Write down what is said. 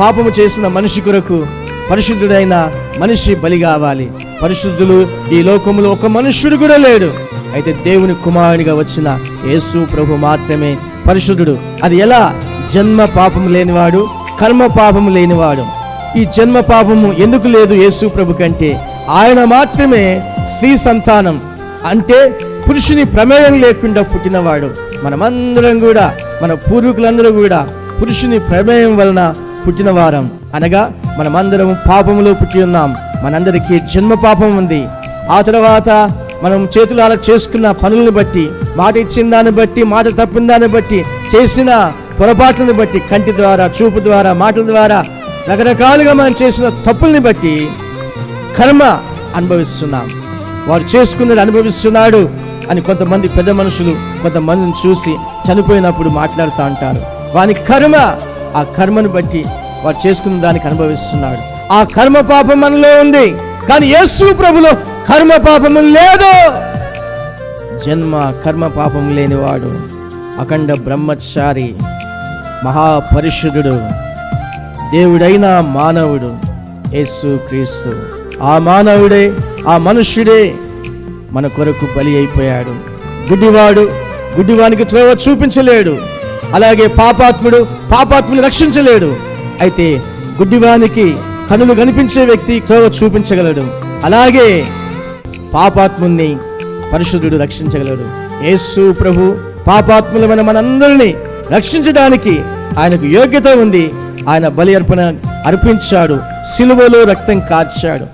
పాపము చేసిన మనిషి కొరకు పరిశుద్ధుడైన మనిషి బలి కావాలి. పరిశుద్ధులు ఈ లోకములో ఒక మనుష్యుడు కూడా లేడు. అయితే దేవుని కుమారునిగా వచ్చిన యేసు ప్రభు మాత్రమే పరిశుద్ధుడు. అది ఎలా? జన్మ పాపం లేనివాడు కర్మ పాపం లేనివాడు. ఈ జన్మ పాపము ఎందుకు లేదు యేసు ప్రభు కంటే? ఆయన మాత్రమే స్త్రీ సంతానం. అంటే పురుషుని ప్రమేయం లేకుండా పుట్టినవాడు. మనమందరం కూడా మన పూర్వీకులందరూ కూడా పురుషుని ప్రమేయం వలన పుట్టిన వారం. అనగా మనమందరం పాపములో పుట్టి ఉన్నాం. మనందరికీ జన్మ పాపం ఉంది. ఆ తర్వాత మనం చేతులారా చేసుకున్న పనులను బట్టి మాట ఇచ్చిన దాన్ని బట్టి మాట తప్పిన దాన్ని బట్టి చేసిన పొరపాట్లను బట్టి కంటి ద్వారా చూపు ద్వారా మాటల ద్వారా రకరకాలుగా మనం చేసిన తప్పుల్ని బట్టి కర్మ అనుభవిస్తున్నాం. వారు చేసుకున్నది అనుభవిస్తున్నాడు అని కొంతమంది పెద్ద మనుషులు కొంతమందిని చూసి చనిపోయినప్పుడు మాట్లాడుతూ ఉంటారు. వాని కర్మ ఆ కర్మను బట్టి వాడు చేసుకున్న దానికి అనుభవిస్తున్నాడు. ఆ కర్మ పాపం మనలో ఉంది. కానీ యేసు ప్రభులో కర్మ పాపము లేదు. జన్మ కర్మ పాపం లేనివాడు అఖండ బ్రహ్మచారి మహాపరిశుద్ధుడు దేవుడైన మానవుడు యేసు క్రీస్తు. ఆ మానవుడే ఆ మనుష్యుడే మన కొరకు బలి అయిపోయాడు. గుడ్డివాడు గుడ్డివానికి త్రోవ చూపించలేడు. అలాగే పాపాత్ముడు పాపాత్ముని రక్షించలేడు. అయితే గుడ్డివానికి కనులు కనిపించే వ్యక్తి కోవ చూపించగలడు. అలాగే పాపాత్ముని పరిశుద్ధుడు రక్షించగలడు. యేసు ప్రభు పాపాత్ములమైన మనందరినీ రక్షించడానికి ఆయనకు యోగ్యత ఉంది. ఆయన బలి అర్పణ అర్పించాడు. సిలువలో రక్తం కార్చాడు.